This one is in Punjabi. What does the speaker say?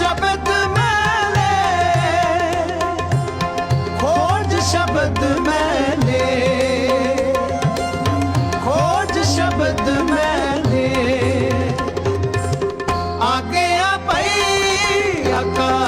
ਸ਼ਬਦ ਮੈਲੇ ਖੋਜ ਸ਼ਬਦ ਮੈਲੇ ਖੋਜ ਸ਼ਬਦ ਮੈਲੇ। ਆਗੇ ਆ ਪਈ ਆਕਾ